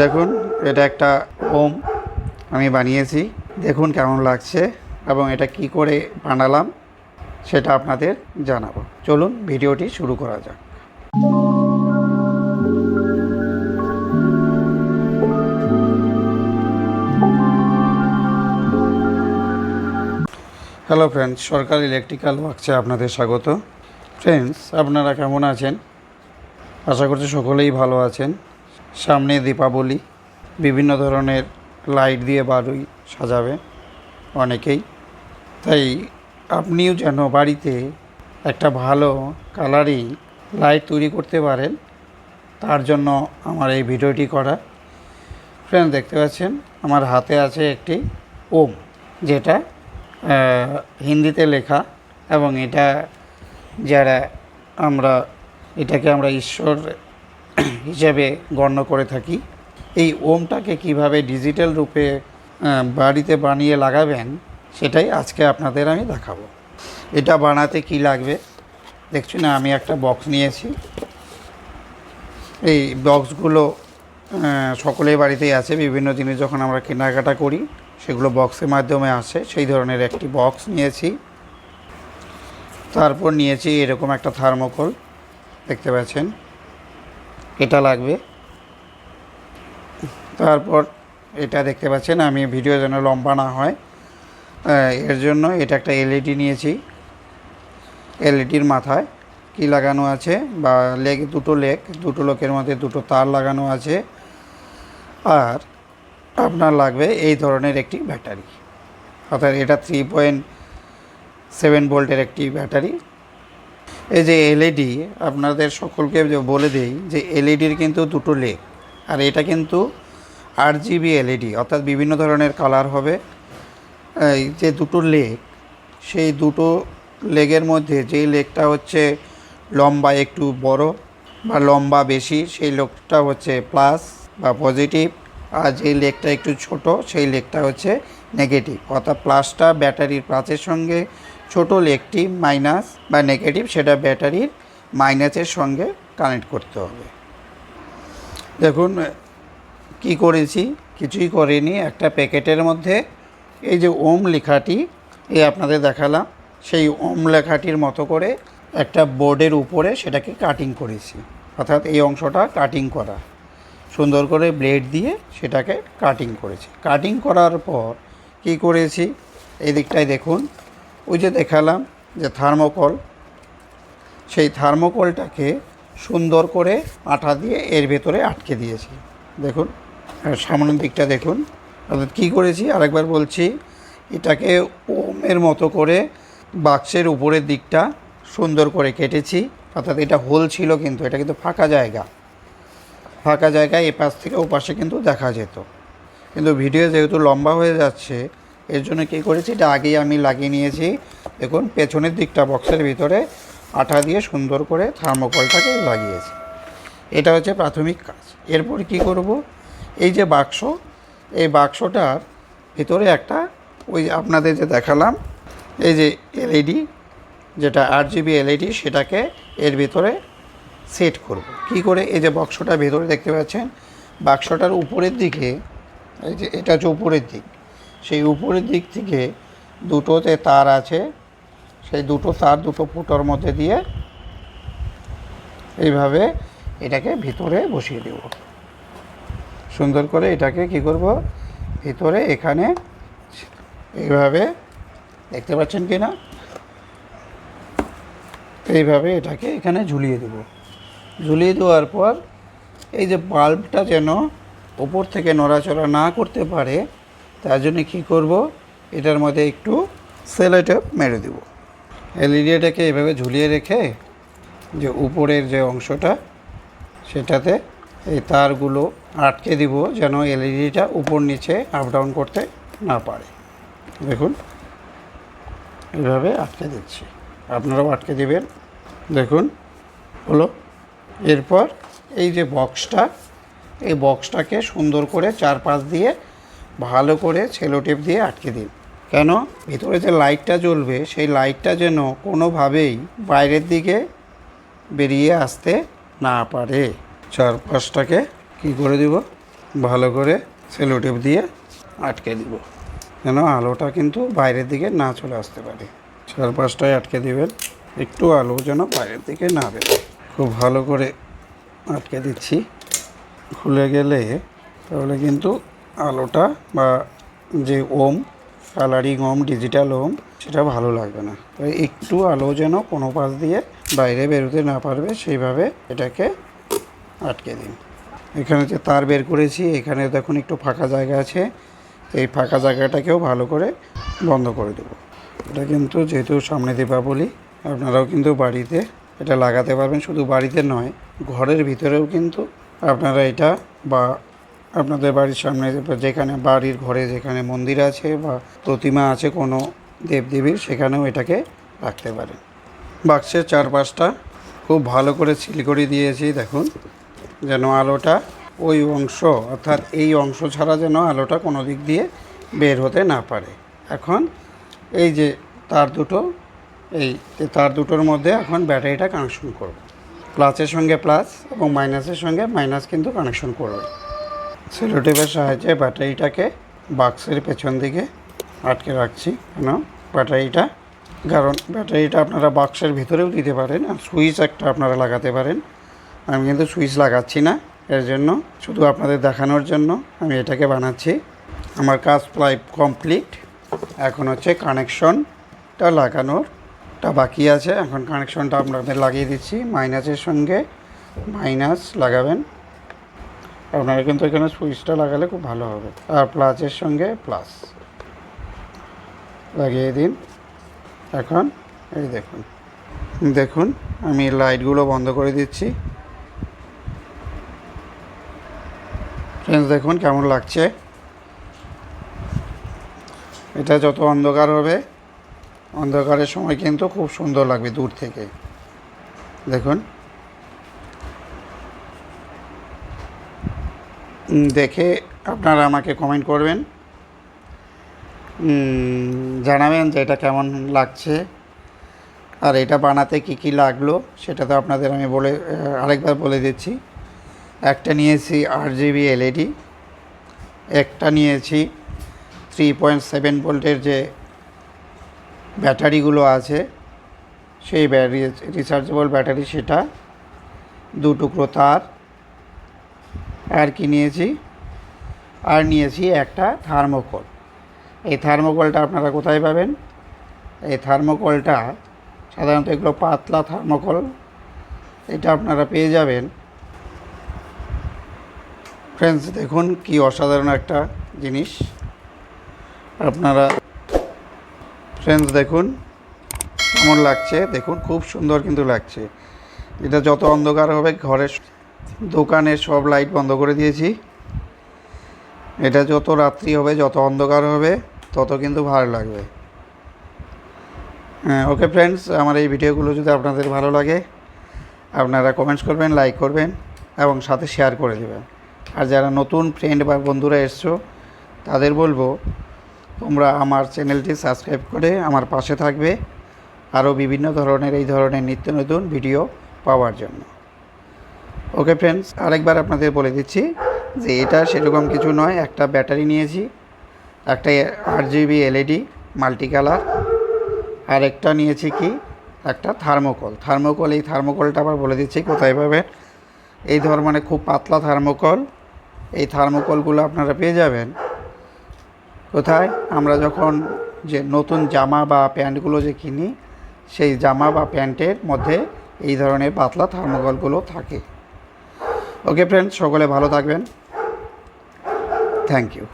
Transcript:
দেখুন, এটা একটা ওম আমি বানিয়েছি। দেখুন কেমন লাগছে এবং এটা কি করে বানালাম সেটা আপনাদের জানাব। চলুন, ভিডিওটি শুরু করা যাক। হ্যালো ফ্রেন্ডস সরকার ইলেকট্রিক্যাল ওয়ার্কসে আপনাদের স্বাগত। ফ্রেন্ডস আপনারা কেমন আছেন? আশা করছি সকলেই ভালো আছেন। সামনে দীপাবলি, বিভিন্ন ধরনের লাইট দিয়ে বাড়ি সাজাবে অনেকেই। তাই আপনিও যেন বাড়িতে একটা ভালো কালারিং লাইট তৈরি করতে পারেন, তার জন্য আমার এই ভিডিওটি করা। ফ্রেন্ড দেখতে পাচ্ছেন, আমার হাতে আছে একটি ওম, যেটা হিন্দিতে লেখা এবং এটা যারা আমরা, এটাকে আমরা ঈশ্বর হিসেবে গণ্য করে থাকি। এই ওমটাকে কীভাবে ডিজিটাল রূপে বাড়িতে বানিয়ে লাগাবেন, সেটাই আজকে আপনাদের আমি দেখাবো। এটা বানাতে কি লাগবে? দেখছি না আমি একটা বক্স নিয়েছি। এই বক্সগুলো সকলের বাড়িতেই আছে। বিভিন্ন জিনিস যখন আমরা কেনাকাটা করি, সেগুলো বক্সের মাধ্যমে আসে। সেই ধরনের একটি বক্স নিয়েছি। তারপর নিয়েছি এরকম একটা থার্মোকল দেখতে পাচ্ছেন। এটা লাগবে। তারপর এটা দেখতে পাচ্ছেন, আমি ভিডিও যেন লম্বা না হয়। এর জন্য এটা একটা এলইডি নিয়েছি। এলইডির মাথায় কি লাগানো আছে? বা লেগ, দুটো লেগ, দুটো লোকের মধ্যে দুটো তার লাগানো আছে। আর আপনার লাগবে এই ধরনের একটি ব্যাটারি। অর্থাৎ এটা থ্রি পয়েন্ট সেভেন ভোল্টের একটি ব্যাটারি। এই যে এলইডি আপনাদের সকলকে বলে দেই যে এলইডির কিন্তু দুটো লেগ আর এটা কিন্তু আট জিবি এলইডি অর্থাৎ বিভিন্ন ধরনের কালার হবে। এই যে দুটো লেগ সেই দুটো লেগের মধ্যে যেই লেগটা হচ্ছে লম্বা একটু বড় বা লম্বা বেশি, সেই লোকটা হচ্ছে প্লাস বা পজিটিভ আর যেই লেগটা একটু ছোট, সেই লেগটা হচ্ছে নেগেটিভ অর্থাৎ প্লাসটা ব্যাটারির প্লাসের সঙ্গে ছোট লেগটি মাইনাস বা নেগেটিভ, সেটা ব্যাটারির মাইনাসের সঙ্গে কানেক্ট করতে হবে। দেখুন, কি করেছি? কিছুই করিনি। একটা প্যাকেটের মধ্যে এই যে ওম লেখাটি, এই আপনাদের দেখালাম, সেই ওম লেখাটির মতো করে একটা বোর্ডের উপরে সেটাকে কাটিং করেছি। অর্থাৎ এই অংশটা কাটিং করা। সুন্দর করে ব্লেড দিয়ে সেটাকে কাটিং করেছি। কাটিং করার পর কি করেছি? এই দিকটায় দেখুন ওই যে দেখালাম যে থার্মোকল, সেই থার্মোকলটাকে সুন্দর করে আঠা দিয়ে এর ভেতরে আটকে দিয়েছি। দেখুন সামনের দিকটা দেখুন। অর্থাৎ কী করেছি? আরেকবার বলছি, এটাকে ওমের মতো করে বাক্সের উপরের দিকটা সুন্দর করে কেটেছি। অর্থাৎ এটা হোল ছিল কিন্তু, এটা কিন্তু ফাঁকা জায়গা। ফাঁকা জায়গায় এপাশ থেকে ওপাশে কিন্তু দেখা যেত। কিন্তু ভিডিও যেহেতু লম্বা হয়ে যাচ্ছে এর জন্য কী করেছি? এটা আগেই আমি লাগিয়ে নিয়েছি। দেখুন, পেছনের দিকটা বক্সের ভিতরে আঠা দিয়ে সুন্দর করে থার্মোকলটাকে লাগিয়েছি। এটা হচ্ছে প্রাথমিক কাজ। এরপর কি করব? এই যে বাক্স, এই বাক্সটার ভিতরে একটা ওই আপনাদের যে দেখালাম, এই যে এলইডি, যেটা আট জিবি এলইডি, সেটাকে এর ভিতরে সেট করব। কি করে? এই যে বাক্সটা ভেতরে দেখতে পাচ্ছেন, বাক্সটার উপরের দিকে, এই যে এটা হচ্ছে উপরের দিক। সেই উপরের দিক থেকে দুটোতে তার আছে, সেই দুটো তার দুটো ফুটোর মধ্যে দিয়ে এইভাবে এটাকে ভিতরে বসিয়ে দেব। সুন্দর করে এটাকে কি করব? ভিতরে এখানে এইভাবে, দেখতে পাচ্ছেন কি না? এইভাবে এটাকে এখানে ঝুলিয়ে দেব। ঝুলিয়ে দেওয়ার পর এই যে বাল্বটা যেন ওপর থেকে নড়াচড়া না করতে পারে তার জন্য কী করব? এটার মধ্যে একটু সেলোটেপ মেরে দেব। এলইডিটাকে এভাবে ঝুলিয়ে রেখে যে উপরের যে অংশটা, সেটাতে এই তারগুলো আটকে দিব যেন এলইডিটা উপর নিচে আপ ডাউন করতে না পারে। দেখুন, এভাবে আটকে দিচ্ছি। আপনারাও আটকে দেবেন। দেখুন, হলো। এরপর এই যে বক্সটা এই বক্সটাকে সুন্দর করে চারপাশ দিয়ে ভালো করে সেলোটেপ দিয়ে আটকে দিন। কেন? ভিতরে যে লাইটটা জ্বলবে, সেই লাইটটা যেন কোনোভাবেই বাইরের দিকে বেরিয়ে আসতে না পারে। চারপাশটাকে কি করে দিব? ভালো করে সেলোটেপ দিয়ে আটকে দিব। যেন আলোটা কিন্তু বাইরের দিকে না চলে আসতে পারে। চারপাশটায় আটকে দিবেন, একটু আলো যেন বাইরের দিকে না বেরোয়। খুব ভালো করে আটকে দিচ্ছি। খুলে গেলে তাহলে কিন্তু আলোটা বা যে ওম, কালারিং ওম, ডিজিটাল ওম, সেটা ভালো লাগবে না। তাই একটু আলো যেন কোনো পাশ দিয়ে বাইরে বেরোতে না পারবে, সেইভাবে এটাকে আটকে দিন। এখানে যে তার বের করেছি, এখানে দেখুন একটু ফাঁকা জায়গা আছে। এই ফাঁকা জায়গাটাকেও ভালো করে বন্ধ করে দেবো। এটা কিন্তু যেহেতু সামনে দীপাবলি, আপনারাও কিন্তু বাড়িতে এটা লাগাতে পারবেন। শুধু বাড়িতে নয়, ঘরের ভিতরেও কিন্তু আপনারা এটা বা আপনাদের বাড়ির সামনে, যেখানে বাড়ির ঘরে যেখানে মন্দির আছে বা প্রতিমা আছে কোনো দেবদেবীর, সেখানেও এটাকে রাখতে পারেন। বাক্সের চারপাশটা খুব ভালো করে সিল দিয়েছি, দেখুন। যেন আলোটা ওই অংশ, অর্থাৎ এই অংশ ছাড়া যেন আলোটা কোনো দিক দিয়ে বের হতে না পারে। এখন এই যে তার দুটো, এই তার দুটোর মধ্যে এখন ব্যাটারিটা কানেকশন করব। প্লাসের সঙ্গে প্লাস এবং মাইনাসের সঙ্গে মাইনাস কিন্তু কানেকশন করবে। সেলোটেপের সাহায্যে ব্যাটারিটাকে বাক্সের পেছন দিকে আটকে রাখছি, কেন? ব্যাটারিটা, কারণ ব্যাটারিটা আপনারা বাক্সের ভিতরেও দিতে পারেন আর সুইচ একটা আপনারা লাগাতে পারেন। আমি কিন্তু সুইচ লাগাচ্ছি না, এর জন্য শুধু আপনাদের দেখানোর জন্য আমি এটাকে বানাচ্ছি। আমার কাজ প্রায় কমপ্লিট, এখন হচ্ছে কানেকশনটা লাগানোর। লাগানোরটা বাকি আছে, এখন কানেকশনটা আপনাদের লাগিয়ে দিচ্ছি, মাইনাসের সঙ্গে মাইনাস লাগাবেন। আপনারা কিন্তু এখানে সুইচটা লাগালে খুব ভালো হবে। আর প্লাসের সঙ্গে প্লাস। লাগিয়ে দিন। এখন এই দেখুন। দেখুন, আমি লাইটগুলো বন্ধ করে দিচ্ছি। ফ্রেন্ডস দেখুন কেমন লাগছে। এটা যত অন্ধকার হবে, অন্ধকারের সময় কিন্তু খুব সুন্দর লাগবে দূর থেকে। দেখুন। দেখে আপনারা আমাকে কমেন্ট করবেন। জানাবেন যে এটা কেমন লাগছে। আর এটা বানাতে কি কি লাগল, সেটা তো আপনাদের আমি বলে আরেকবার বলে দিচ্ছি। একটা নিয়েছি আট জিবি এলইডি একটা নিয়েছি থ্রি পয়েন্ট সেভেন ভোল্টের যে ব্যাটারিগুলো আছে, সেই ব্যাটারি রিচার্জেবল ব্যাটারি সেটা দু টুকরো তার আর কি নিয়েছি? আর নিয়েছি একটা থার্মোকল। এই থার্মোকলটা আপনারা কোথায় পাবেন? এই থার্মোকলটা সাধারণত এগুলো পাতলা থার্মোকল। এটা আপনারা পেয়ে যাবেন। ফ্রেন্ডস দেখুন কি অসাধারণ একটা জিনিস। আপনারা ফ্রেন্ডস দেখুন কেমন লাগছে। দেখুন, খুব সুন্দর কিন্তু লাগছে। এটা যত অন্ধকার হবে, ঘরের দোকানের সব লাইট বন্ধ করে দিয়েছি। এটা যত রাত্রি হবে, যত অন্ধকার হবে, তত কিন্তু ভালো লাগবে। হ্যাঁ ওকে ফ্রেন্ডস আমার এই ভিডিওগুলো যদি আপনাদের ভালো লাগে, আপনারা কমেন্টস করবেন লাইক করবেন, এবং সাথে শেয়ার করে দেবেন। আর যারা নতুন ফ্রেন্ড বা বন্ধুরা এসছো, তাদের বলব, তোমরা আমার চ্যানেলটি সাবস্ক্রাইব করে আমার পাশে থাকবে। আরও বিভিন্ন ধরনের, এই ধরনের নিত্য নতুন ভিডিও পাওয়ার জন্য। ওকে ফ্রেন্ডস আরেকবার আপনাদের বলে দিচ্ছি যে এটা সেরকম কিছু নয়। একটা ব্যাটারি নিয়েছি, একটা আট জিবি এলইডি মাল্টি কালার আর একটা নিয়েছি কি? একটা থার্মোকল থার্মোকল এই থার্মোকলটা আবার বলে দিচ্ছি, কোথায় পাবেন? এই ধর মানে খুব পাতলা থার্মোকল এই থার্মোকলগুলো আপনারা পেয়ে যাবেন। কোথায়? আমরা যখন যে নতুন জামা বা প্যান্টগুলো যে কিনি, সেই জামা বা প্যান্টের মধ্যে এই ধরনের পাতলা থার্মোকলগুলো থাকে। ওকে ফ্রেন্ডস সকলে ভালো থাকবেন। Thank you